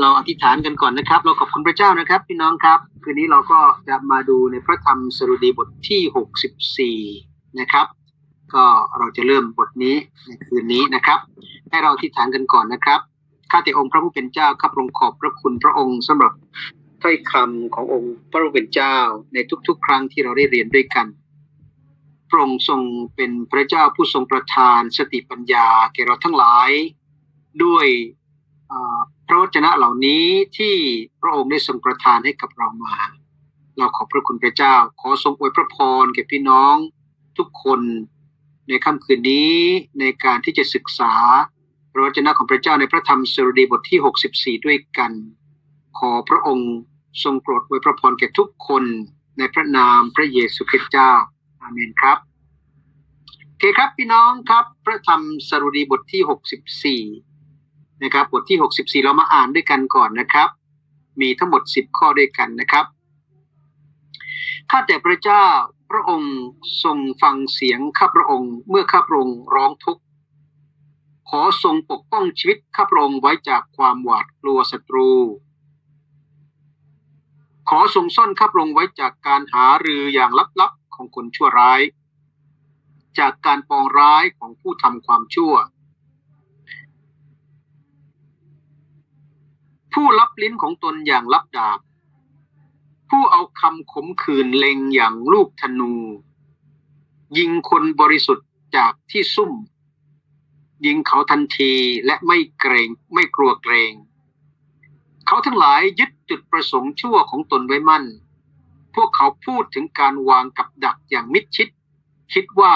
เราอธิษฐานกันก่อนนะครับ เราขอบคุณพระเจ้านะครับ พี่น้องครับ คืนนี้เราก็จะมาดูในพระธรรมสรุดีบทที่ 64 นะครับ ก็เราจะเริ่มบทนี้ในคืนนี้นะครับ ให้เราอธิษฐานกันก่อนนะครับข้าแต่องค์พระผู้เป็นเจ้าข้าพระองค์ขอบพระคุณพระองค์สำหรับถ้อยคำขององค์พระผู้เป็นเจ้าในทุกๆ ครั้งที่เราได้เรียนด้วยกันพระองค์ทรงเป็นพระเจ้าผู้ทรงประทานสติปัญญาแก่เราทั้งหลายด้วย พระวจนะเหล่านี้ที่พระองค์ได้ทรงประทานให้กับเรามา เราขอบพระคุณพระเจ้า ขอทรงอวยพระพรแก่พี่น้องทุกคนในค่ำคืนนี้ในการที่จะศึกษาพระวจนะของพระเจ้าในพระธรรมสรดีบทที่ 64 ด้วยกัน ขอพระองค์ทรงโปรดอวยพระพรแก่ทุกคนในพระนามพระเยซูคริสต์เจ้า อาเมนครับโอเคครับพี่น้องครับ พระธรรมสรุดีบทที่ 64 นะครับบทที่ 64 เรามาอ่านด้วยกันก่อนนะครับ มีทั้งหมด 10 ข้อด้วยกันนะครับข้าแต่พระเจ้าพระองค์ทรงฟังเสียงข้าพระองค์เมื่อข้าพระองค์ร้องทุกข์ขอทรงปกป้องชีวิตข้าพระองค์ไว้จากความหวาดกลัวศัตรู ขอทรงซ่อนข้าพระองค์ไว้จากการหารืออย่างลับๆของคนชั่วร้าย จากการปองร้ายของผู้ทำความชั่ว ผู้รับลิ้นของตนอย่างลับดาบ ผู้เอาคำขมขื่นเล็งอย่างลูกธนู ยิงคนบริสุทธิ์จากที่ซุ่ม ยิงเขาทันทีและไม่เกรงไม่กลัวเกรง เขาทั้งหลายยึดจุดประสงค์ชั่วของตนไว้มั่น พวกเขาพูดถึงการวางกับดักอย่างมิดชิด คิดว่า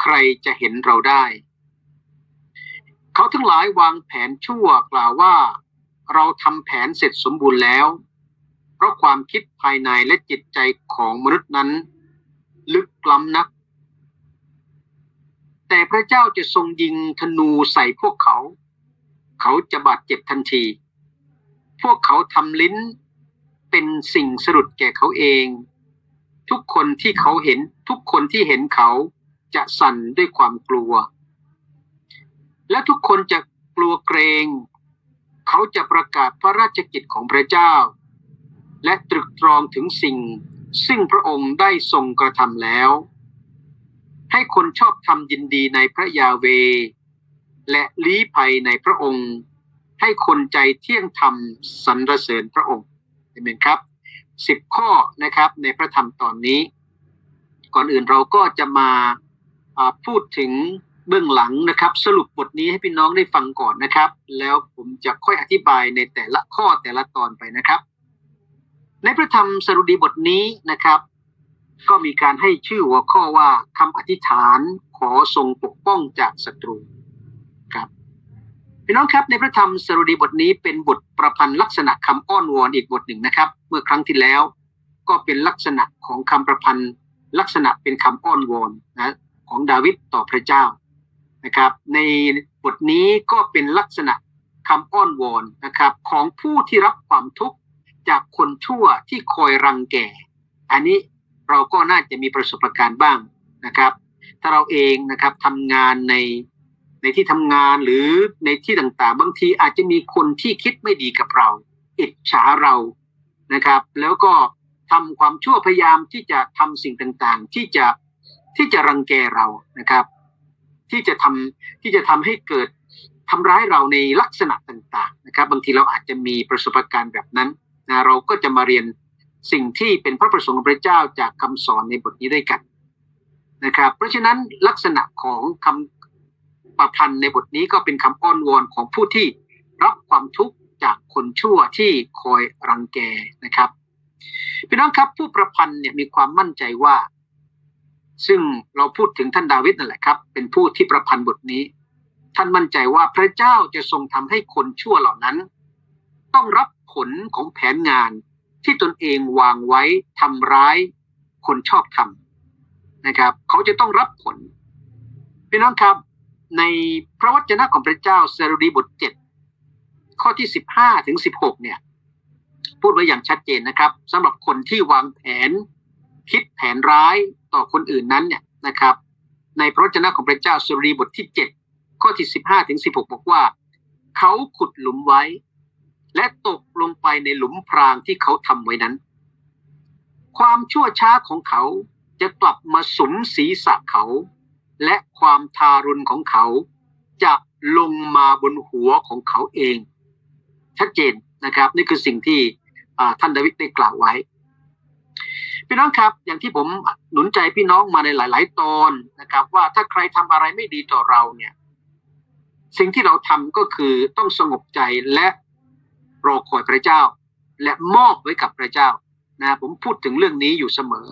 ใครจะเห็นเราได้ เขาทั้งหลายวางแผนชั่วกล่าวว่า เราทำแผนเสร็จสมบูรณ์แล้ว เพราะความคิดภายในและจิตใจของมนุษย์นั้น ลึกล้ำนัก แต่พระเจ้าจะทรงยิงธนูใส่พวกเขา เขาจะบาดเจ็บทันที พวกเขาทำลิ้นเป็นสิ่งสะดุดแก่เขาเอง ทุกคนที่เขาเห็นทุกคนที่เห็นเขาจะสั่นด้วยความกลัว และทุกคนจะกลัวเกรง เขาจะประกาศพระราชกิจของพระเจ้า และตรึกตรองถึงสิ่ง ซึ่งพระองค์ได้ทรงกระทำแล้ว ให้คนชอบธรรมยินดีในพระยาเว และลี้ภัยในพระองค์ ให้คนใจเที่ยงธรรมสรรเสริญพระองค์เห็นไหมครับสิบข้อนะครับในพระธรรมตอนนี้ ก่อนอื่นเราก็จะมาอ่าพูดถึง เบื้องหลังนะครับ สรุปบทนี้ให้พี่น้องได้ฟังก่อนนะครับ แล้วผมจะค่อยอธิบายในแต่ละข้อแต่ละตอนไปนะครับ ในพระธรรมสรุดีบทนี้นะครับ ก็มีการให้ชื่อหัวข้อว่าคำอธิษฐานขอทรงปกป้องจากศัตรูครับพี่น้องครับในพระธรรมสรุดีบทนี้เป็นบทประพันธ์ลักษณะคำอ้อนวอนอีกบทหนึ่งนะครับ เมื่อครั้งที่แล้ว ก็เป็นลักษณะของคำประพันธ์ลักษณะเป็นคำอ้อนวอนนะของดาวิดต่อพระเจ้า นะครับ ในบทนี้ก็เป็นลักษณะคำอ้อนวอนนะครับของผู้ที่รับความทุกข์จากคนชั่วที่คอยรังแก อันนี้เราก็น่าจะมีประสบการณ์บ้างนะครับ ถ้าเราเองนะครับทำงานในในที่ทำงานหรือในที่ต่างๆ บางทีอาจจะมีคนที่คิดไม่ดีกับเรา อิจฉาเรานะครับ แล้วก็ทำความชั่วพยายามที่จะทำสิ่งต่างๆ ที่จะที่จะรังแกเรานะครับ ที่จะทำที่จะทำให้เกิดทำร้ายเราในลักษณะต่างๆนะครับ บางทีเราอาจจะมีประสบการณ์แบบนั้นนะเราก็จะมาเรียนสิ่งที่เป็นพระประสงค์ของพระเจ้าจากคำสอนในบทนี้ด้วยกันนะครับ เพราะฉะนั้นลักษณะของคำประพันธ์ในบทนี้ก็เป็นคำอ้อนวอนของผู้ที่รับความทุกข์จากคนชั่วที่คอยรังแกนะครับพี่น้องครับผู้ประพันธ์เนี่ยมีความมั่นใจว่า ซึ่งเราพูดถึงท่านดาวิดนั่นแหละครับ เป็นผู้ที่ประพันธ์บทนี้ ท่านมั่นใจว่าพระเจ้าจะทรงทำให้คนชั่วเหล่านั้น ต้องรับผลของแผนงานที่ตนเองวางไว้ทำร้ายคนชอบทำนะครับ เขาจะต้องรับผลพี่น้องครับ ในพระวจนะของพระเจ้าเซรุดีบทเจ็ดข้อที่สิบห้าถึงสิบหกเนี่ย พูดไว้อย่างชัดเจนนะครับสำหรับคนที่วางแผน คิดแผนร้าย ต่อคนอื่นนั้นเนี่ยนะครับ ในพระวจนะของพระเจ้าเซรุดีบทที่เจ็ดข้อที่สิบห้าถึงสิบหกบอกว่า เขาขุดหลุมไว้ และตกลงไปในหลุมพรางที่เขาทำไว้นั้น ความชั่วช้าของเขาจะกลับมาสมศีรษะเขา และความทารุณของเขาจะลงมาบนหัวของเขาเอง ชัดเจนนะครับ นี่คือสิ่งที่ท่านดาวิดได้กล่าวไว้ พี่น้องครับ อย่างที่ผมหนุนใจพี่น้องมาในหลาย ๆ ตอนนะครับ ว่าถ้าใครทำอะไรไม่ดีต่อเราเนี่ย สิ่งที่เราทำก็คือต้องสงบใจและรอคอยพระเจ้า และมอบไว้กับพระเจ้านะผมพูดถึงเรื่องนี้อยู่เสมอ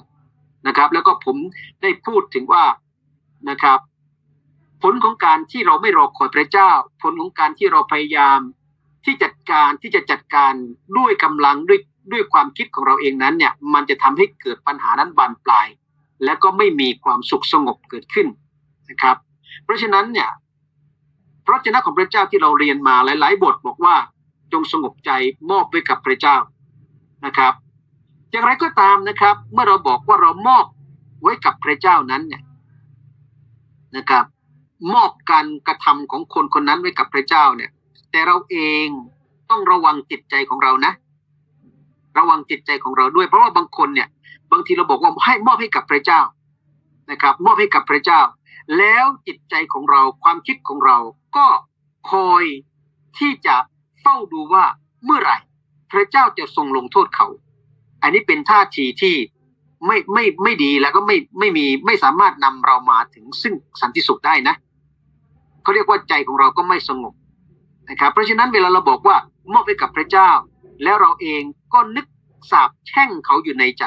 นะครับ แล้วก็ผมได้พูดถึงว่านะครับ ผลของการที่เราไม่รอคอยพระเจ้า ผลของการที่เราพยายามที่จัดการที่จะจัดการด้วยกำลังด้วยด้วยความคิดของเราเองนั้นเนี่ยมันจะทำให้เกิดปัญหานั้นบานปลาย และก็ไม่มีความสุขสงบเกิดขึ้นนะครับ เพราะฉะนั้นเนี่ยพระเจ้าของพระเจ้าที่เราเรียนมาหลาย ๆ บทบอกว่าจงสงบใจมอบไว้กับพระเจ้านะครับ อย่างไรก็ตามนะครับ เมื่อเราบอกว่าเรามอบไว้กับพระเจ้านั้นเนี่ยนะครับ มอบการกระทำของคนคนนั้นไว้กับพระเจ้าเนี่ย แต่เราเองต้องระวังจิตใจของเรานะ ระวังจิตใจของเราด้วย เพราะว่าบางคนเนี่ย บางทีเราบอกว่าให้มอบให้กับพระเจ้านะครับ มอบให้กับพระเจ้า แล้วจิตใจของเราความคิดของเราก็คอยที่จะเฝ้าดูว่าเมื่อไหร่ พระเจ้าจะทรงลงโทษเขา อันนี้เป็นท่าทีที่ไม่ไม่ไม่ดีแล้วก็ไม่ไม่มีไม่สามารถนำเรามาถึงซึ่งสันติสุขได้นะเขาเรียกว่าใจของเราก็ไม่สงบนะครับ เพราะฉะนั้นเวลาเราบอกว่ามอบให้กับพระเจ้า แล้วเราเองก็นึกสาบแช่งเขาอยู่ในใจ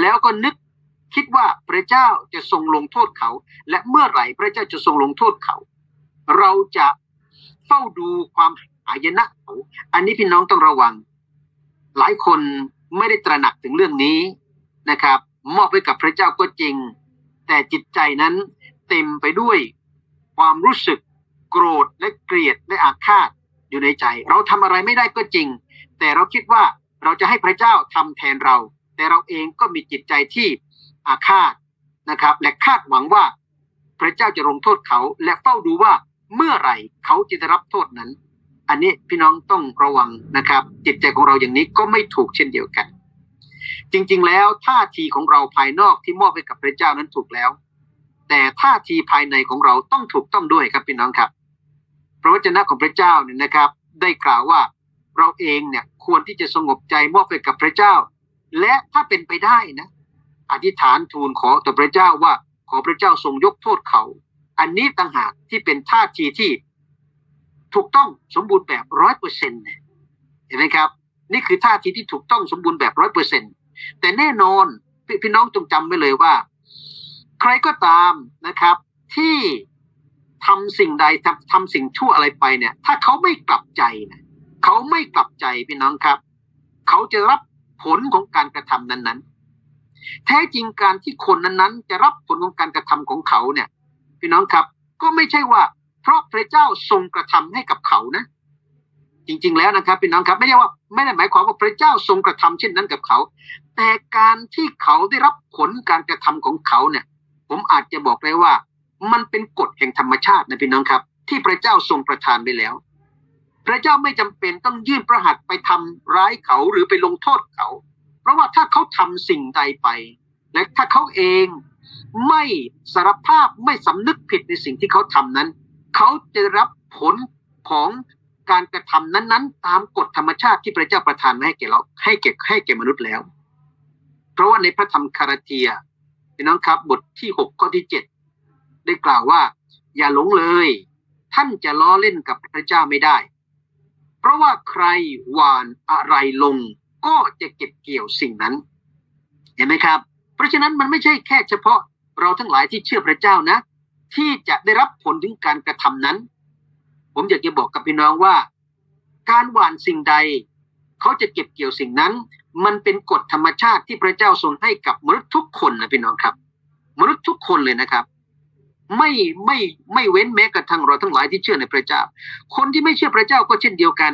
แล้วก็นึกคิดว่าพระเจ้าจะทรงลงโทษเขา และเมื่อไหร่พระเจ้าจะทรงลงโทษเขา เราจะเฝ้าดูความอายนะเขาอันนี้พี่น้องต้องระวัง หลายคนไม่ได้ตระหนักถึงเรื่องนี้นะครับ มอบไว้กับพระเจ้าก็จริง แต่จิตใจนั้นเต็มไปด้วยความรู้สึกโกรธและเกลียดและอาฆาตอยู่ในใจ เราทำอะไรไม่ได้ก็จริง แต่เราคิดว่าเราจะให้พระเจ้าทำแทนเรา แต่เราเองก็มีจิตใจที่อาฆาตนะครับ และคาดหวังว่าพระเจ้าจะลงโทษเขา และเฝ้าดูว่าเมื่อไหร่เขาจะได้รับโทษนั้น อันนี้พี่น้องต้องระวังนะครับ จิตใจของเราอย่างนี้ก็ไม่ถูกเช่นเดียวกัน จริงๆแล้วท่าทีของเราภายนอกที่มอบให้กับพระเจ้านั้นถูกแล้ว แต่ท่าทีภายในของเราต้องถูกต้องด้วยครับพี่น้องครับพระวจนะของพระเจ้าเนี่ยนะครับ ได้กล่าวว่า เราเองเนี่ยควรที่จะสงบใจมอบให้กับพระเจ้า และถ้าเป็นไปได้นะอธิษฐานทูลขอต่อพระเจ้าว่าขอพระเจ้าทรงยกโทษเขา อันนี้ต่างหากที่เป็นท่าทีที่ถูกต้องสมบูรณ์แบบร้อยเปอร์เซ็นต์เห็นไหมครับ นี่คือท่าทีที่ถูกต้องสมบูรณ์แบบร้อยเปอร์เซ็นต์แต่แน่นอนพพี่น้องจงจำไว้เลยว่า ใครก็ตามนะครับ ที่ทำสิ่งใดทำทำสิ่งชั่วอะไรไปเนี่ย ถ้าเขาไม่กลับใจนะ เขาไม่กลับใจพี่น้องครับ เขาจะรับผลของการกระทำนั้นๆ แท้จริงการที่คนนั้นๆ จะรับผลของการกระทำของเขาเนี่ย พี่น้องครับ ก็ไม่ใช่ว่า เพราะพระเจ้าทรงกระทำให้กับเขานะ จริง ๆ แล้วนะครับพี่น้องครับ ไม่ใช่ว่าไม่ได้หมายความว่าพระเจ้าทรงกระทำเช่นนั้นกับเขา แต่การที่เขาได้รับผลการกระทำของเขาเนี่ย ผมอาจจะบอกได้ว่า มันเป็นกฎแห่งธรรมชาตินะพี่น้องครับ ที่พระเจ้าทรงประทานไปแล้ว พระเจ้าไม่จำเป็นต้องยื่นพระหัตไปทำร้ายเขาหรือไปลงโทษเขา เพราะว่าถ้าเขาทำสิ่งใดไป และถ้าเขาเองไม่สารภาพไม่สำนึกผิดในสิ่งที่เขาทำนั้น เขาจะรับผลของการกระทำนั้นๆ ตามกฎธรรมชาติที่พระเจ้าประทานมาให้แก่เราให้เก็บให้แก่มนุษย์แล้ว เพราะว่าในพระธรรมคาราเทียพี่น้องครับบทที่หกข้อที่เจ็ดได้กล่าวว่า อย่าหลงเลย ท่านจะล้อเล่นกับพระเจ้าไม่ได้ เพราะว่าใครหวานอะไรลง ก็จะเก็บเกี่ยวสิ่งนั้น เห็นไหมครับ เพราะฉะนั้นมันไม่ใช่แค่เฉพาะเราทั้งหลายที่เชื่อพระเจ้านะ ที่จะได้รับผลถึงการกระทำนั้น ผมอยากจะบอกกับพี่น้องว่า การหวานสิ่งใด เขาจะเก็บเกี่ยวสิ่งนั้น มันเป็นกฎธรรมชาติที่พระเจ้าทรงให้กับมนุษย์ทุกคนนะพี่น้องครับ มนุษย์ทุกคนเลยนะครับ ไม่ไม่ไม่เว้นแม้กระทั่งเราทั้งหลายที่เชื่อในพระเจ้า คนที่ไม่เชื่อพระเจ้าก็เช่นเดียวกัน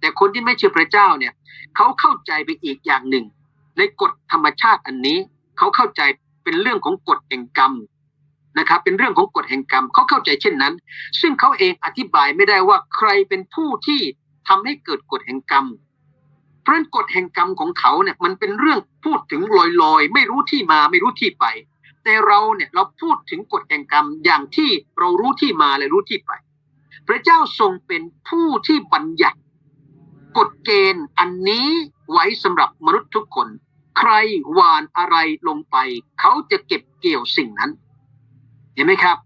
แต่คนที่ไม่เชื่อพระเจ้าเนี่ยเขาเข้าใจไปอีกอย่างหนึ่ง ในกฎธรรมชาติอันนี้ เขาเข้าใจเป็นเรื่องของกฎแห่งกรรมนะครับ เป็นเรื่องของกฎแห่งกรรมเขาเข้าใจเช่นนั้น ซึ่งเขาเองอธิบายไม่ได้ว่าใครเป็นผู้ที่ทำให้เกิดกฎแห่งกรรมเพราะฉะนั้นกฎแห่งกรรมของเขาเนี่ยมันเป็นเรื่องพูดถึงลอยๆ ไม่รู้ที่มาไม่รู้ที่ไป แต่เราเนี่ยเราพูดถึงกฎแห่งกรรมอย่างที่เรารู้ที่มาและรู้ที่ไป พระเจ้าทรงเป็นผู้ที่บัญญัติกฎเกณฑ์อันนี้ไว้สำหรับมนุษย์ทุกคน ใครหวานอะไรลงไป เขาจะเก็บเกี่ยวสิ่งนั้น เห็นไหมครับ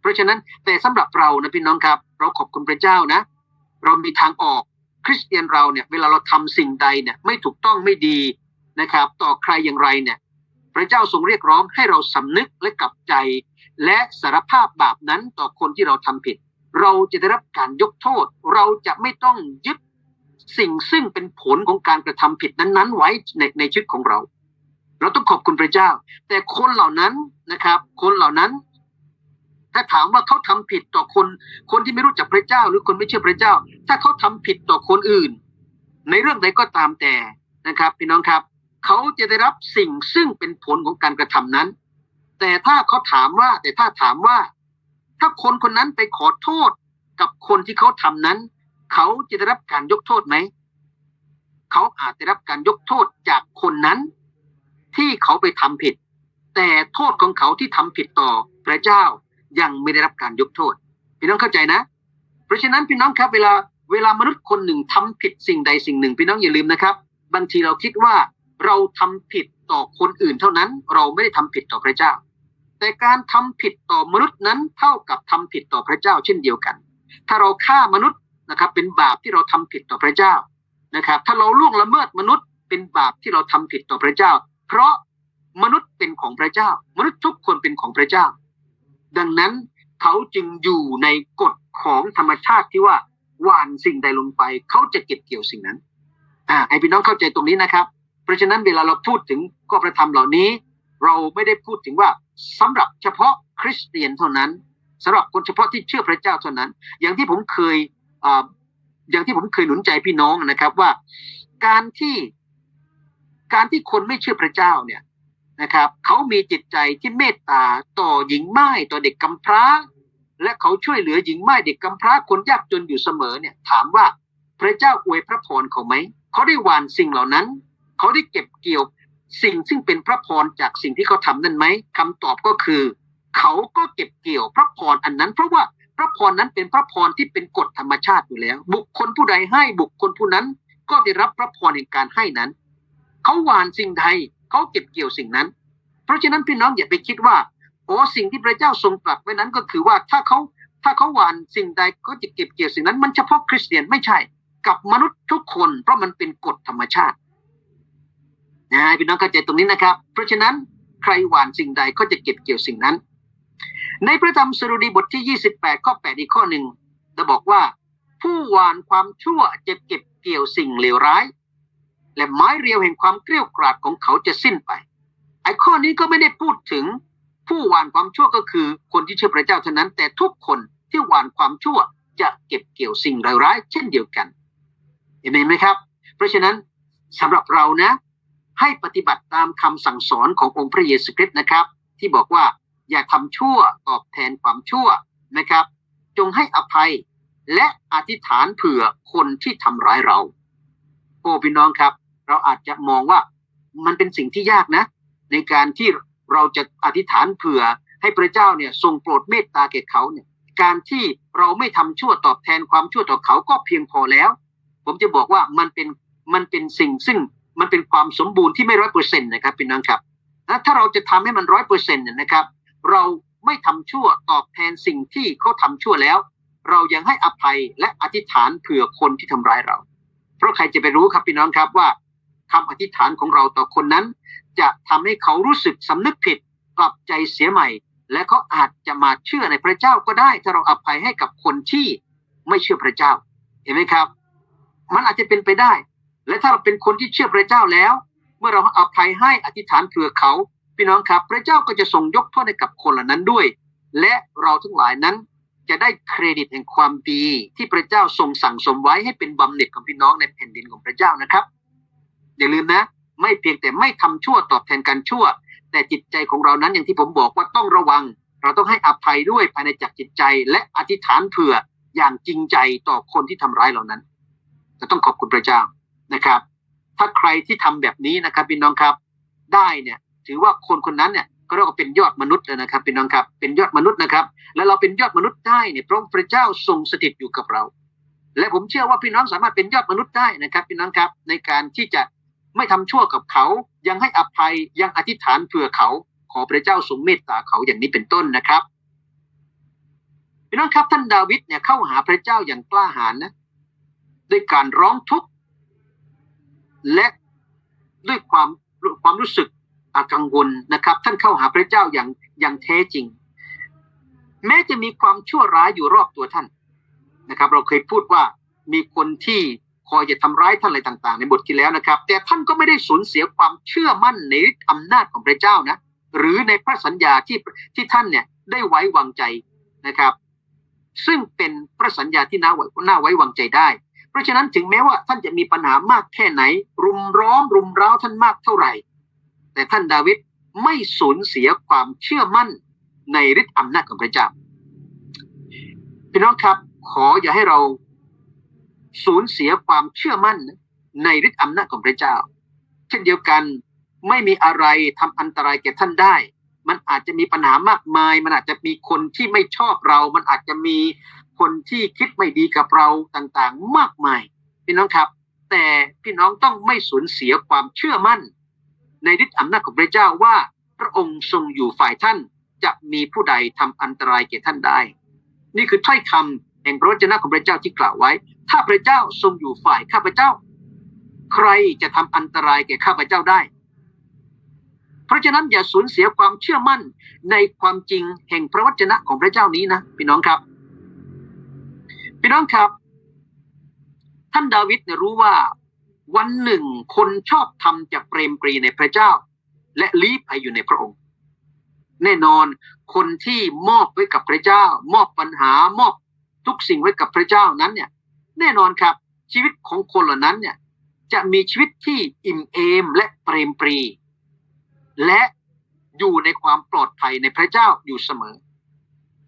เพราะฉะนั้นแต่สำหรับเรานะพี่น้องครับ เราขอบคุณพระเจ้านะ เรามีทางออกคริสเตียนเราเนี่ยเวลาเราทำสิ่งใดเนี่ยไม่ถูกต้องไม่ดีนะครับ ต่อใครอย่างไรเนี่ย พระเจ้าทรงเรียกร้องให้เราสำนึกและกลับใจ และสารภาพบาปนั้นต่อคนที่เราทำผิด เราจะได้รับการยกโทษ เราจะไม่ต้องยึดสิ่งซึ่งเป็นผลของการกระทำผิดนั้นๆ ไว้ในในชีวิตของเรา เราต้องขอบคุณพระเจ้า แต่คนเหล่านั้นนะครับ คนเหล่านั้น ถ้าถามว่าเขาทำผิดต่อคน คนที่ไม่รู้จักพระเจ้า หรือคนไม่เชื่อพระเจ้า ถ้าเขาทำผิดต่อคนอื่น ในเรื่องใดก็ตามแต่นะครับ พี่น้องครับ เขาจะได้รับสิ่งซึ่งเป็นผลของการกระทำนั้น แต่ถ้าเขาถามว่า แต่ถ้าถามว่า ถ้าคนคนนั้นไปขอโทษกับคนที่เขาทำนั้น เขาจะได้รับการยกโทษไหมเขาอาจได้รับการยกโทษจากคนนั้น ที่เขาไปทำผิด แต่โทษของเขาที่ทำผิดต่อพระเจ้ายังไม่ได้รับการยกโทษพี่น้องเข้าใจนะ เพราะฉะนั้นพี่น้องครับเวลาเวลามนุษย์คนหนึ่งทำผิดสิ่งใดสิ่งหนึ่ง พี่น้องอย่าลืมนะครับ บางทีเราคิดว่า เราทำผิดต่อคนอื่นเท่านั้น เราไม่ได้ทำผิดต่อพระเจ้า แต่การทำผิดต่อมนุษย์นั้นเท่ากับทำผิดต่อพระเจ้าเช่นเดียวกัน ถ้าเราฆ่ามนุษย์นะครับ เป็นบาปที่เราทำผิดต่อพระเจ้านะครับ ถ้าเราล่วงละเมิดมนุษย์เป็นบาปที่เราทำผิดต่อพระเจ้า เพราะมนุษย์เป็นของพระเจ้า มนุษย์ทุกคนเป็นของพระเจ้า ดังนั้นเขาจึงอยู่ในกฎของธรรมชาติที่ว่าหวานสิ่งใดลงไป เขาจะเก็บเกี่ยวสิ่งนั้น อ่าไอพี่น้องเข้าใจตรงนี้นะครับ เพราะฉะนั้นเวลาเราพูดถึงข้อประธรรมเหล่านี้ เราไม่ได้พูดถึงว่าสำหรับเฉพาะคริสเตียนเท่านั้นสำหรับคนเฉพาะที่เชื่อพระเจ้าเท่านั้น อย่างที่ผมเคยออย่างที่ผมเคยหนุนใจพี่น้องนะครับว่าการที่การที่คนไม่เชื่อพระเจ้าเนี่ยนะครับ เขามีจิตใจที่เมตตาต่อหญิงไม้ต่อเด็กกำพร้า และเขาช่วยเหลือหญิงไม้เด็กกำพร้าคนยากจนอยู่เสมอเนี่ย ถามว่าพระเจ้าอวยพระพรเขาไหมเขาได้หวานสิ่งเหล่านั้น เขาได้เก็บเกี่ยวสิ่งซึ่งเป็นพระพรจากสิ่งที่เขาทำนั่นไหมคำตอบก็คือ เขาก็เก็บเกี่ยวพระพรอันนั้น เพราะว่าพระพรนั้นเป็นพระพรที่เป็นกฎธรรมชาติอยู่แล้ว บุคคลผู้ใดให้บุคคลผู้นั้น ก็ได้รับพระพรในการให้นั้น เขาหวานสิ่งใดเขาเก็บเกี่ยวสิ่งนั้น เพราะฉะนั้นพี่น้องอย่าไปคิดว่าโอ้สิ่งที่พระเจ้าทรงตรัสไว้นั้นก็คือว่าถ้าเขาถ้าเขาหวานสิ่งใดก็จะเก็บเกี่ยวสิ่งนั้น มันเฉพาะคริสเตียนไม่ใช่ กับมนุษย์ทุกคน เพราะมันเป็นกฎธรรมชาติ นะพี่น้องเข้าใจตรงนี้นะครับ เพราะฉะนั้นใครหวานสิ่งใดก็จะเก็บเกี่ยวสิ่งนั้น ในพระธรรมสรุดีบทที่ 28 ข้อ 8 อีกข้อหนึ่งจะบอกว่า ผู้หวานความชั่วจะเก็บเกี่ยวสิ่งเลวร้าย และไม้เรียวแห่งความเกลี้ยกล่อมของเขาจะสิ้นไปไอ้ข้อนี้ก็ไม่ได้พูดถึงผู้หวานความชั่วก็คือคนที่เชื่อพระเจ้าเท่านั้น แต่ทุกคนที่หวานความชั่วจะเก็บเกี่ยวสิ่งร้ายๆเช่นเดียวกันเห็นไหมครับ เพราะฉะนั้นสำหรับเรานะ ให้ปฏิบัติตามคำสั่งสอนขององค์พระเยซูคริสต์นะครับ ที่บอกว่าอย่าทำชั่วตอบแทนความชั่วนะครับ จงให้อภัยและอธิษฐานเผื่อคนที่ทำร้ายเรา โอ้พี่น้องครับ เราอาจจะมองว่ามันเป็นสิ่งที่ยากนะ ในการที่เราจะอธิษฐานเผื่อให้พระเจ้าเนี่ยทรงโปรดเมตตาแก่เขาเนี่ยการที่เราไม่ทำชั่วตอบแทนความชั่วต่อเขาก็เพียงพอแล้ว ผมจะบอกว่ามันเป็นมันเป็นสิ่งซึ่ง มันเป็นความสมบูรณ์ที่ไม่ร้อยเปอร์เซ็นต์นะครับพี่น้องครับนะถ้าเราจะทำให้มันร้อยเปอร์เซ็นต์เนี่ยนะครับ เราไม่ทำชั่วตอบแทนสิ่งที่เขาทำชั่วแล้ว เรายังให้อภัยและอธิษฐานเผื่อคนที่ทำร้ายเรา เพราะใครจะไปรู้ครับพี่น้องครับว่าคำอธิษฐานของเราต่อคนนั้น จะทำให้เขารู้สึกสำนึกผิดกลับใจเสียใหม่ และเขาอาจจะมาเชื่อในพระเจ้าก็ได้ ถ้าเราอภัยให้กับคนที่ไม่เชื่อพระเจ้า เห็นไหมครับ มันอาจจะเป็นไปได้ และถ้าเราเป็นคนที่เชื่อพระเจ้าแล้ว เมื่อเราอภัยให้อธิษฐานเผื่อเขา พี่น้องครับ พระเจ้าก็จะทรงยกโทษให้กับคนเหล่านั้นด้วย และเราทั้งหลายนั้นจะได้เครดิตแห่งความดี ที่พระเจ้าทรงสั่งสมไว้ให้เป็นบำเหน็จของพี่น้องในแผ่นดินของพระเจ้านะครับ อย่าลืมนะ ไม่เพียงแต่ไม่ทำชั่วตอบแทนการชั่ว แต่จิตใจของเรานั้นอย่างที่ผมบอกว่าต้องระวัง เราต้องให้อภัยด้วยภายในจากจิตใจ และอธิษฐานเผื่ออย่างจริงใจต่อคนที่ทำร้ายเรานั้นก็ต้องขอบคุณพระเจ้า นะครับ ถ้าใครที่ทำแบบนี้นะครับพี่น้องครับได้เนี่ยถือว่าคนคนนั้นเนี่ยก็เรียกว่าเป็นยอดมนุษย์เลยนะครับพี่น้องครับเป็นยอดมนุษย์นะครับ และเราเป็นยอดมนุษย์ได้เนี่ยเพราะพระเจ้าทรงสถิตอยู่กับเรา และผมเชื่อว่าพี่น้องสามารถเป็นยอดมนุษย์ได้นะครับพี่น้องครับในการที่จะไม่ทำชั่วกับเขา ยังให้อภัยยังอธิษฐานเผื่อเขา ขอพระเจ้าทรงเมตตาเขาอย่างนี้เป็นต้นนะครับพี่น้องครับท่านดาวิดเนี่ยเข้าหาพระเจ้าอย่างกล้าหาญนะด้วยการร้องทุกข์ และด้วยความความรู้สึกกังวลนะครับ ท่านเข้าหาพระเจ้าอย่างอย่างแท้จริง แม้จะมีความชั่วร้ายอยู่รอบตัวท่านนะครับ เราเคยพูดว่ามีคนที่คอยจะทำร้ายท่านอะไรต่างๆ ในบทที่แล้วนะครับ แต่ท่านก็ไม่ได้สูญเสียความเชื่อมั่นในฤทธิ์อำนาจของพระเจ้านะ หรือในพระสัญญาที่ที่ท่านเนี่ยได้ไว้วางใจนะครับ ซึ่งเป็นพระสัญญาที่น่าไว้น่าไว้วางใจได้ เพราะฉะนั้นถึงแม้ว่าท่านจะมีปัญหามากแค่ไหน รุมร้อมรุมเร้าท่านมากเท่าไหร่ แต่ท่านดาวิดไม่สูญเสียความเชื่อมั่นในฤทธิ์อำนาจของพระเจ้าพี่น้องครับ ขออย่าให้เราสูญเสียความเชื่อมั่นในฤทธิ์อำนาจของพระเจ้า เช่นเดียวกันไม่มีอะไรทำอันตรายแก่ท่านได้ มันอาจจะมีปัญหามากมาย มันอาจจะมีคนที่ไม่ชอบเรา มันอาจจะมี คนที่คิดไม่ดีกับเราต่างๆ มากมาย พี่น้องครับ แต่พี่น้องต้องไม่สูญเสียความเชื่อมั่น ในฤทธิอำนาจของพระเจ้าว่าพระองค์ทรงอยู่ฝ่ายท่านจะมีผู้ใดทำอันตรายแก่ท่านได้ นี่คือถ้อยคำแห่งพระวจนะของพระเจ้าที่กล่าวไว้ ถ้าพระเจ้าทรงอยู่ฝ่ายข้าพเจ้า ใครจะทำอันตรายแก่ข้าพเจ้าได้ เพราะฉะนั้นอย่าสูญเสียความเชื่อมั่นในความจริงแห่งพระวจนะของพระเจ้านี้นะพี่น้องครับ พี่น้องครับ ท่านดาวิดเนี่ยรู้ว่า วันหนึ่งคนชอบทำจะเปรมปรีในพระเจ้า และลี้ภัยอยู่ในพระองค์ แน่นอนคนที่มอบไว้กับพระเจ้า มอบปัญหามอบทุกสิ่งไว้กับพระเจ้านั้นเนี่ย แน่นอนครับ ชีวิตของคนเหล่านั้นเนี่ย จะมีชีวิตที่อิ่มเอมและเปรมปรี และอยู่ในความปลอดภัยในพระเจ้าอยู่เสมอ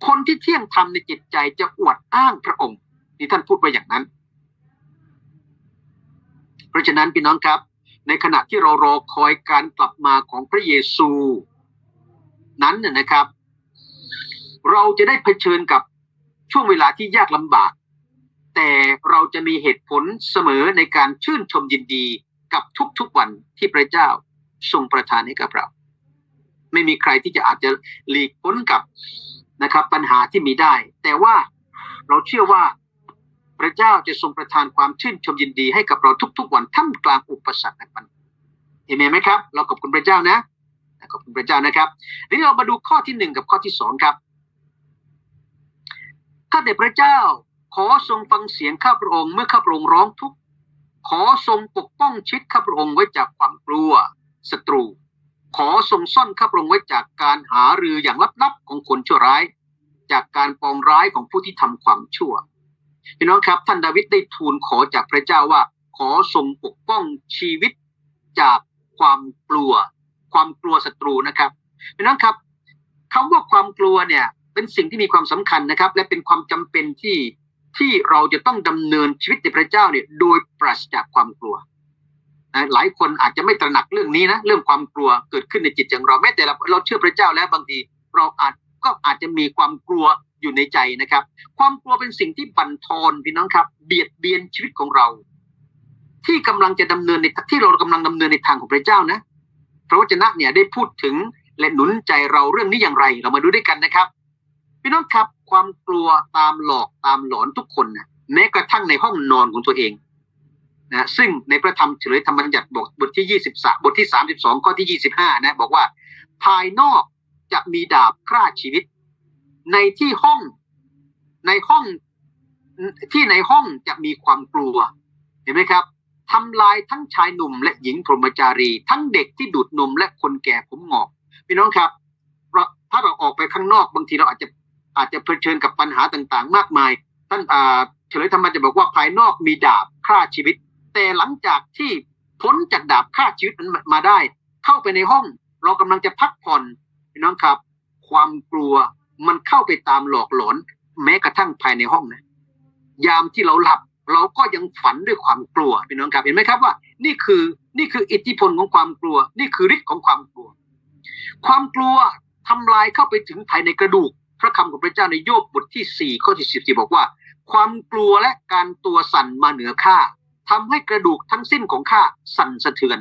คนที่เที่ยงธรรมในจิตใจจะอวดอ้างพระองค์ นี่ท่านพูดไปอย่างนั้น เพราะฉะนั้นพี่น้องครับ ในขณะที่เรารอคอยการกลับมาของพระเยซู นั้นเนี่ยนะครับ เราจะได้เผชิญกับช่วงเวลาที่ยากลำบาก แต่เราจะมีเหตุผลเสมอในการชื่นชมยินดีกับทุกๆวันที่พระเจ้าทรงประทานให้กับเรา ไม่มีใครที่จะอาจจะหลีกพ้นกับนะครับ ปัญหาที่มีได้ แต่ว่าเราเชื่อว่า พระเจ้าจะทรงประทานความชื่นชมยินดีให้กับเราทุก ๆ วันท่ามกลางอุปสรรคและปัญหาเห็นไหมครับ เราขอบคุณพระเจ้านะขอบคุณพระเจ้านะครับทีนี้เรามาดูข้อที่หนึ่งกับข้อที่สองครับข้าแต่พระเจ้าขอทรงฟังเสียงข้าพระองค์เมื่อข้าพระองค์ร้องทุกข์ขอทรงปกป้องชิดข้าพระองค์ไว้จากความกลัวศัตรู ขอทรงซ่อนข้าพระองค์ไว้จากการหารืออย่างลับๆของคนชั่วร้าย จากการปองร้ายของผู้ที่ทำความชั่ว พี่น้องครับท่านดาวิดได้ทูลขอจากพระเจ้าว่า ขอทรงปกป้องชีวิตจากความกลัว ความกลัวศัตรูนะครับพี่น้องครับคำว่าความกลัวเนี่ยเป็นสิ่งที่มีความสำคัญนะครับ และเป็นความจำเป็นที่ที่เราจะต้องดำเนินชีวิตในพระเจ้าเนี่ยโดยปราศจากความกลัวหลายคนอาจจะไม่ตระหนักเรื่องนี้นะเรื่องความกลัวเกิดขึ้นในจิตของเราแม้แต่เราเราเชื่อพระเจ้าแล้วบางทีเราอาจก็อาจจะมีความกลัว อยู่ในใจนะครับ ความกลัวเป็นสิ่งที่บั่นทอนพี่น้องครับ เบียดเบียนชีวิตของเรา ที่กำลังจะดำเนินในที่เรากำลังดำเนินในทางของพระเจ้านะพระวจนะเนี่ยได้พูดถึงและหนุนใจเราเรื่องนี้อย่างไร เรามาดูด้วยกันนะครับ พี่น้องครับความกลัวตามหลอกตามหลอนทุกคนนะแม้กระทั่งในห้องนอนของตัวเองนะซึ่งในพระธรรมเฉลยธรรมบัญญัติบทบทที่ยี่สิบสบทที่สามสิบสองข้อที่ยี่สิบห้านะบอกว่า ภายนอกจะมีดาบฆ่าชีวิต ในที่ห้องในห้องที่ในห้องจะมีความกลัว เห็นไหมครับทำลายทั้งชายหนุ่มและหญิงพรหมจารี ทั้งเด็กที่ดูดนมและคนแก่ผมหงอกพี่น้องครับถ้าเราออกไปข้างนอกบางทีเราอาจจะอาจจะเผชิญกับปัญหาต่างๆ มากมาย ท่านเฉลยธรรมจะบอกว่าภายนอกมีดาบฆ่าชีวิต แต่หลังจากที่พ้นจากดาบฆ่าชีวิตนั้นมาได้ เข้าไปในห้อง เรากำลังจะพักผ่อนพี่น้องครับ ความกลัว มันเข้าไปตามหลอกหลอน แม้กระทั่งภายในห้องนะยามที่เราหลับ เราก็ยังฝันด้วยความกลัวพี่น้องครับเห็นไหมครับว่า นี่คือนี่คืออิทธิพลของความกลัว นี่คือฤทธิ์ของความกลัว ความกลัวทำลายเข้าไปถึงภายในกระดูก พระคำของพระเจ้าในโยบบทที่สี่ข้อที่สิบสี่บอกว่า ความกลัวและการตัวสั่นมาเหนือข้าทำให้กระดูกทั้งสิ้นของข้าสั่นสะเทือน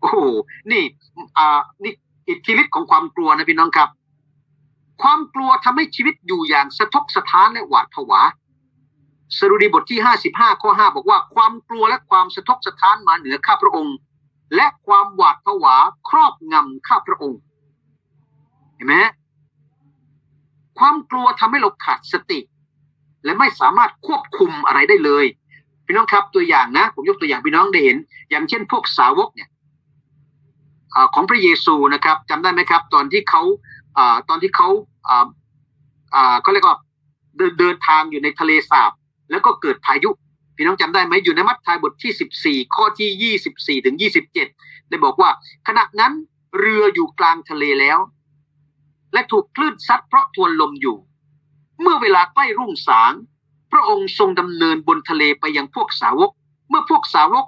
โอ้โหนี่อ่านี่อิทธิฤทธิ์ของความกลัวนะพี่น้องครับ ความกลัวทำให้ชีวิตอยู่อย่างสะทกสะท้านและหวาดผวาสรุดีบทที่ห้าสิบห้าข้อห้าบอกว่า ความกลัวและความสะทกสะท้านมาเหนือข้าพระองค์ และความหวาดผวาครอบงำข้าพระองค์ เห็นไหมความกลัวทำให้เราขาดสติ และไม่สามารถควบคุมอะไรได้เลยพี่น้องครับตัวอย่างนะ ผมยกตัวอย่างพี่น้องได้เห็น อย่างเช่น พวกสาวกเนี่ยอของพระเยซูนะครับจำได้ไหมครับ ตอนที่เขา ตอนที่เขาเขาเรียกว่าเดินเดินทางอยู่ในทะเลสาบ แล้วก็เกิดพายุ พี่น้องจำได้ไหมอยู่ในมัทธิวบทที่สิบสี่ข้อที่ยี่สิบสี่ถึงยี่สิบเจ็ดได้บอกว่า ขณะนั้นเรืออยู่กลางทะเลแล้ว และถูกคลื่นซัดเพราะทวนลมอยู่ เมื่อเวลาใกล้รุ่งสาง พระองค์ทรงดำเนินบนทะเลไปยังพวกสาวก เมื่อพวกสาวก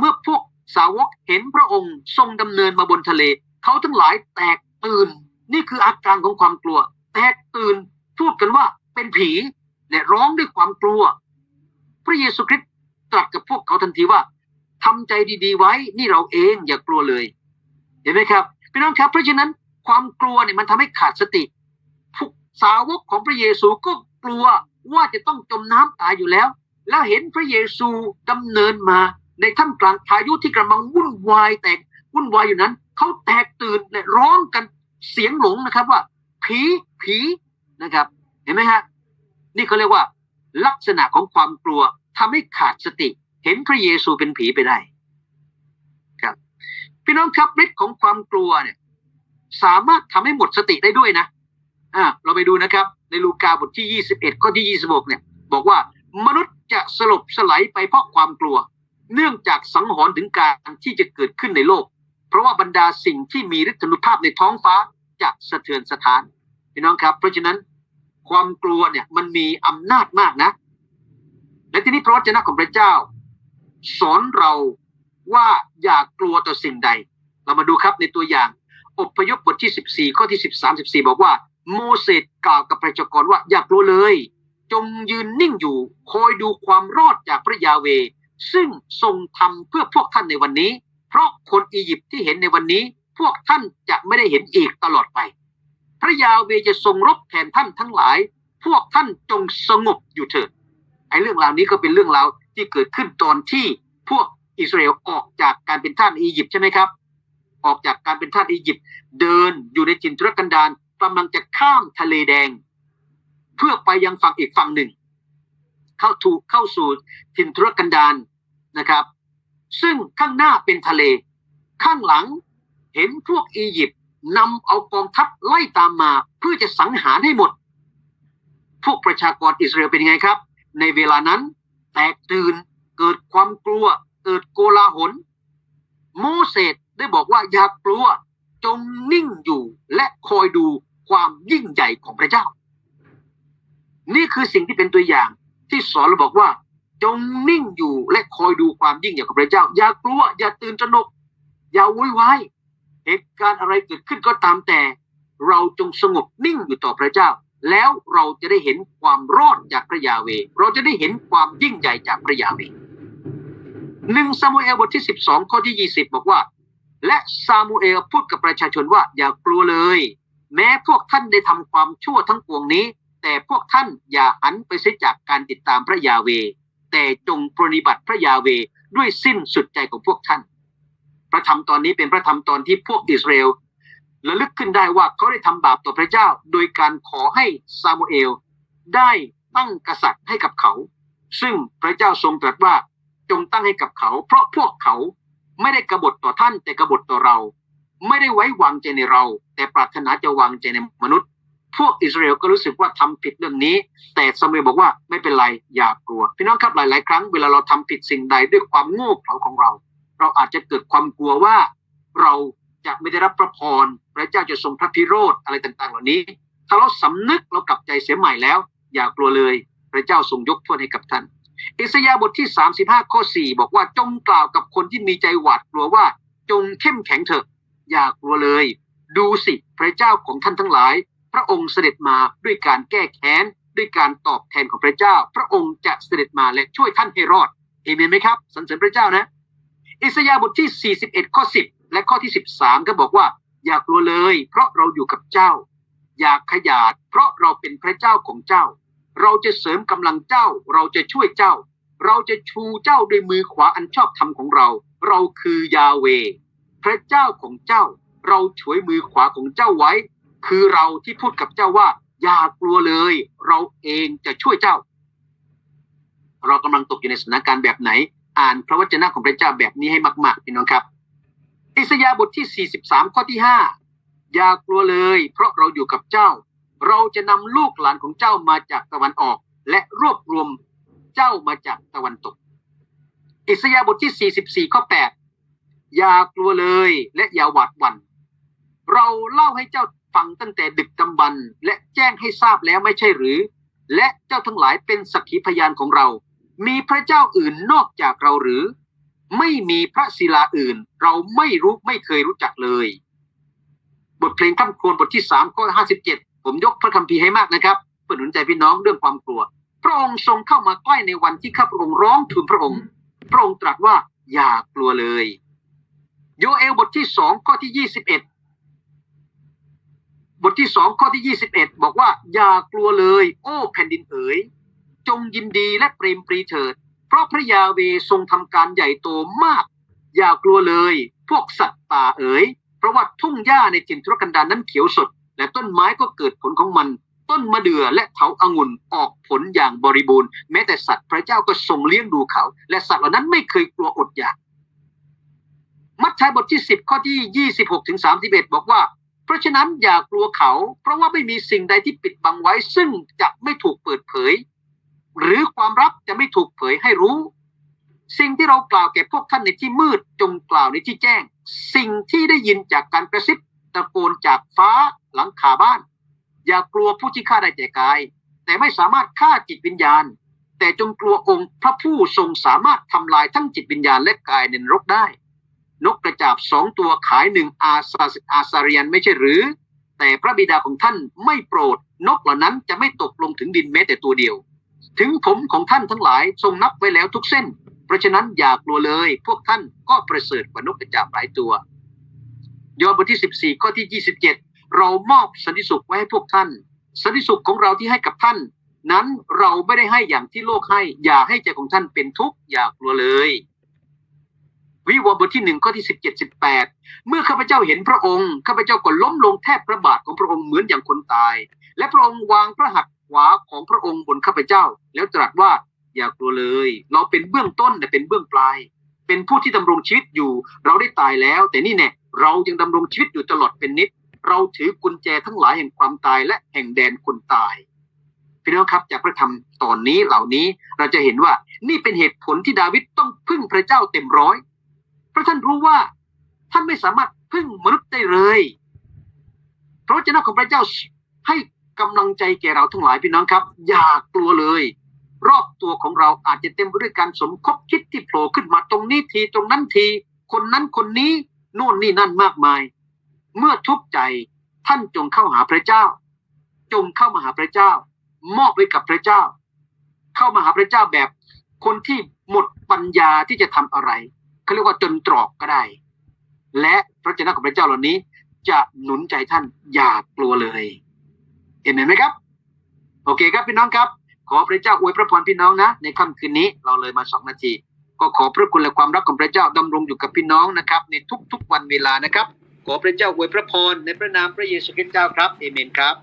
เมื่อพวกสาวกเห็นพระองค์ทรงดำเนินมาบนทะเล เขาทั้งหลายแตก ตื่น นี่คืออาการของความกลัว แตกตื่นพูดกันว่าเป็นผีและร้องด้วยความกลัว พระเยซูคริสต์ตรัสกับพวกเขาทันทีว่าทำใจดีๆไว้นี่เราเองอย่ากลัวเลย เห็นไหมครับพี่น้องครับ เพราะฉะนั้นความกลัวเนี่ยมันทำให้ขาดสติพวกสาวกของพระเยซูก็กลัวว่าจะต้องจมน้ำตายอยู่แล้ว แล้วเห็นพระเยซูดำเนินมาในท่ามกลางพายุที่กำลังวุ่นวายแตกวุ่นวายอยู่นั้น เขาแตกตื่นและร้องกันเสียงหลงนะครับ ว่า ผีผีนะครับ เห็นไหมฮะนี่เขาเรียกว่า ลักษณะของความกลัวทำให้ขาดสติ เห็นพระเยซูเป็นผีไปได้ครับ พี่น้องครับฤทธิ์ของความกลัวเนี่ย สามารถทำให้หมดสติได้ด้วยนะอ่าเราไปดูนะครับ ในลูกาบทที่21ข้อที่26เนี่ย บอกว่ามนุษย์จะสลบสลายไปเพราะความกลัว เนื่องจากสังหรณ์ถึงการที่จะเกิดขึ้นในโลก เพราะว่าบรรดาสิ่งที่มีฤทธานุภาพในท้องฟ้าจะสะเทือนสถานพี่น้องครับ เพราะฉะนั้นความกลัวเนี่ยมันมีอำนาจมากนะ และทีนี้พระวจนะของพระเจ้า สอนเราว่าอย่ากลัวต่อสิ่งใด เรามาดูครับในตัวอย่างอพยพบทที่ 14 ข้อที่ 13 14 บอกว่า โมเสสกล่าวกับประชากรว่าอย่ากลัวเลย จงยืนนิ่งอยู่ คอยดูความรอดจากพระยาเว ซึ่งทรงทำเพื่อพวกท่านในวันนี้ เพราะคนอียิปต์ที่เห็นในวันนี้ พวกท่านจะไม่ได้เห็นอีกตลอดไป พระยาเวจะทรงรบแทนท่านทั้งหลาย พวกท่านจงสงบอยู่เถิดไอ้เรื่องราวนี้ก็เป็นเรื่องราวที่เกิดขึ้นตอนที่พวกอิสราเอลออกจากการเป็นท่านอียิปต์ใช่ไหมครับ ออกจากการเป็นท่านอียิปต์เดินอยู่ในจินทุรกันดารกำลังจะข้ามทะเลแดง เพื่อไปยังฝั่งอีกฝั่งหนึ่ง เข้าถูกเข้าสู่ทินทุรกันดารนะครับ ซึ่งข้างหน้าเป็นทะเล ข้างหลังเห็นพวกอียิปต์นำเอากองทัพไล่ตามมาเพื่อจะสังหารให้หมด พวกประชากรอิสราเอลเป็นยังไงครับ ในเวลานั้น แตกตื่นเกิดความกลัว เกิดโกลาหล โมเสสได้บอกว่าอย่ากลัวจงนิ่งอยู่และคอยดูความยิ่งใหญ่ของพระเจ้า นี่คือสิ่งที่เป็นตัวอย่างที่สอนเราบอกว่า จงนิ่งอยู่และคอยดูความยิ่งใหญ่ของพระเจ้า อย่ากลัว อย่าตื่นตระหนก อย่าวุ่นวายเหตุการณ์อะไรเกิดขึ้นก็ตามแต่ เราจงสงบนิ่งอยู่ต่อพระเจ้า แล้วเราจะได้เห็นความรอดจากพระยาเว เราจะได้เห็นความยิ่งใหญ่จากพระยาเวหนึ่งซามูเอลบทที่สิบสองข้อที่ยี่สิบบอกว่า และซามูเอลพูดกับประชาชนว่า อย่ากลัวเลย แม้พวกท่านได้ทำความชั่วทั้งปวงนี้ แต่พวกท่านอย่าหันไปเสียจากการติดตามพระยาเว แต่จงปรนิบัติพระยาเวด้วยสิ้นสุดใจของพวกท่าน พระธรรมตอนนี้เป็นพระธรรมตอนที่พวกอิสราเอลระลึกขึ้นได้ว่าเขาได้ทำบาปต่อพระเจ้า โดยการขอให้ซามูเอลได้ตั้งกษัตริย์ให้กับเขา ซึ่งพระเจ้าทรงตรัสว่าจงตั้งให้กับเขา เพราะพวกเขาไม่ได้กบฏต่อท่านแต่กบฏต่อเรา ไม่ได้ไว้วางใจในเรา แต่ปรารถนาจะวางใจในมนุษย์ พวกอิสราเอลก็รู้สึกว่าทำผิดเรื่องนี้ แต่ซามูเอลบอกว่าไม่เป็นไรอย่ากลัว พี่น้องครับหลาย ๆ ครั้งเวลาเราทำผิดสิ่งใดด้วยความโง่เขลาของเรา เราอาจจะเกิดความกลัวว่า เราจะไม่ได้รับพระพรพระเจ้าจะทรงพระพิโรธอะไรต่าง ๆ เหล่านี้ ถ้าเราสำนึกเรากลับใจเสียใหม่แล้ว อย่ากลัวเลย พระเจ้าทรงยกโทษให้กับท่านอิสยาบทที่ 35 ข้อ 4 บอกว่าจงกล่าวกับคนที่มีใจหวาดกลัวว่าจงเข้มแข็งเถอะ อย่ากลัวเลย ดูสิพระเจ้าของท่านทั้งหลาย พระองค์เสด็จมาด้วยการแก้แค้นด้วยการตอบแทนของพระเจ้า พระองค์จะเสด็จมาและช่วยท่านให้รอดเอเมนไหมครับสรรเสริญพระเจ้านะอิสยาห์บทที่ 41 ข้อ 10 และข้อที่ 13 ก็บอกว่า อย่ากลัวเลย เพราะเราอยู่กับเจ้า อย่าขยาด เพราะเราเป็นพระเจ้าของเจ้า เราจะเสริมกำลังเจ้า เราจะช่วยเจ้า เราจะชูเจ้าด้วยมือขวาอันชอบธรรมของเรา เราคือยาเว พระเจ้าของเจ้า เราช่วยมือขวาของเจ้าไว้ คือเราที่พูดกับเจ้าว่า อย่ากลัวเลย เราเองจะช่วยเจ้า เรากำลังตกอยู่ในสถานการณ์แบบไหน อ่านพระวจนะของพระเจ้าแบบนี้ให้มากๆพี่น้องครับอิสยาบทที่ 43 ข้อที่ 5 อย่ากลัวเลย เพราะเราอยู่กับเจ้า เราจะนำลูกหลานของเจ้ามาจากตะวันออก และรวบรวมเจ้ามาจากตะวันตก อิสยาบทที่ 44 ข้อ 8 อย่ากลัวเลยและอย่าหวาดหวัน่น เราเล่าให้เจ้า ฟังตั้งแต่ดึกดำบรรและแจ้งให้ทราบแล้วไม่ใช่หรือ และเจ้าทั้งหลายเป็นสักขีพยานของเรา มีพระเจ้าอื่นนอกจากเราหรือ ไม่มีพระศิลาอื่น เราไม่รู้ไม่เคยรู้จักเลย บทเพลงข้ามโครวญบทที่สามข้อห้าสิบเจ็ดผมยกพระคัมภีร์ให้มากนะครับเพื่อหนุนใจพี่น้องเรื่องความกลัว พระองค์ทรงเข้ามาใกล้ในวันที่ข้าพระองค์ร้องทูลพระองค์ พระองค์ตรัสว่าอย่ากลัวเลย โยเอลบทที่สองข้อที่ยี่สิบเอ็ด บทที่สองข้อที่ยี่สิบเอ็ดบอกว่า อย่ากลัวเลย โอ้แผ่นดินเอ๋ย จงยินดีและเปรมปรีเถิด เพราะพระยาเวทรงทำการใหญ่โตมาก อย่ากลัวเลย พวกสัตว์ป่าเอ๋ยเพราะว่าทุ่งหญ้าในจินทุรกันดารนั้นเขียวสด และต้นไม้ก็เกิดผลของมัน ต้นมะเดื่อและเถาอางุ่นออกผลอย่างบริบูรณ์ แม้แต่สัตว์พระเจ้าก็ทรงเลี้ยงดูเขา และสัตว์เหล่านั้นไม่เคยกลัวอดอยากมัทธิวบทที่10ข้อที่26ถึง31บอกว่า เพราะฉะนั้นอย่ากลัวเขา เพราะว่าไม่มีสิ่งใดที่ปิดบังไว้ ซึ่งจะไม่ถูกเปิดเผย หรือความลับจะไม่ถูกเผยให้รู้ สิ่งที่เรากล่าวแก่พวกท่านในที่มืดจงกล่าวในที่แจ้ง สิ่งที่ได้ยินจากการกระซิบตะโกนจากฟ้าหลังคาบ้าน อย่ากลัวผู้ที่ฆ่าได้แต่กาย แต่ไม่สามารถฆ่าจิตวิญญาณ แต่จงกลัวองค์พระผู้ทรงสามารถทำลายทั้งจิตวิญญาณและกายในนรกได้ นกกระจาบสองตัวขายหนึ่งอาซาอาซาเรียนไม่ใช่หรือ แต่พระบิดาของท่านไม่โปรด นกเหล่านั้นจะไม่ตกลงถึงดินแม้แต่ตัวเดียว ถึงผมของท่านทั้งหลายทรงนับไว้แล้วทุกเส้น เพราะฉะนั้นอย่ากลัวเลย พวกท่านก็ประเสริฐกว่านกกระจาบหลายตัวยอห์นบทที่ 14 ข้อที่ 27 เรามอบสันติสุขไว้ให้พวกท่าน สันติสุขของเราที่ให้กับท่าน นั้นเราไม่ได้ให้อย่างที่โลกให้ อย่าให้ใจของท่านเป็นทุกข์อย่ากลัวเลย วิวรณ์บทที่หนึ่งข้อที่สิบเจ็ดสิบแปดเมื่อข้าพเจ้าเห็นพระองค์ข้าพเจ้าก็ล้มลงแทบพระบาทของพระองค์เหมือนอย่างคนตาย และพระองค์วางพระหัตถ์ขวาของพระองค์บนข้าพเจ้า แล้วตรัสว่าอย่ากลัวเลย เราเป็นเบื้องต้นแต่เป็นเบื้องปลาย เป็นผู้ที่ดำรงชีวิตอยู่ เราได้ตายแล้ว แต่นี่แน่เรายังดำรงชีวิตอยู่ตลอดเป็นนิด เราถือกุญแจทั้งหลายแห่งความตายและแห่งแดนคนตายพี่น้องครับจากพระธรรมตอนนี้เหล่านี้เราจะเห็นว่านี่เป็นเหตุผลที่ดาวิดต้องพึ่งพระเจ้าเต็มร้อย เพราะท่านรู้ว่า ท่านไม่สามารถพึ่งมนุษย์ได้เลย เพราะเจ้าของพระเจ้าให้กำลังใจแก่เราทั้งหลายพี่น้องครับ อย่ากลัวเลย รอบตัวของเราอาจจะเต็มไปด้วยการสมคบคิดที่โผล่ขึ้นมาตรงนี้ทีตรงนั้นที คนนั้นคนนี้โน่นนี่นั่นมากมาย เมื่อทุกข์ใจท่านจงเข้าหาพระเจ้า จงเข้ามาหาพระเจ้า มอบไว้กับพระเจ้า เข้ามาหาพระเจ้าแบบคนที่หมดปัญญาที่จะทำอะไร เขาเรียกว่าจนตรอกก็ได้ และพระเจ้าของพระเจ้าเหล่านี้ จะหนุนใจท่านอย่ากลัวเลยเห็นไหมครับ โอเคครับพี่น้องครับ ขอพระเจ้าอวยพระพรพี่น้องนะ ในค่ำคืนนี้เราเลยมาสองนาที ก็ขอพระคุณและความรักของพระเจ้าดำรงอยู่กับพี่น้องนะครับ ในทุกๆวันเวลานะครับ ขอพระเจ้าอวยพระพรในพระนามพระเยซูคริสต์เจ้าครับเอเมนครับ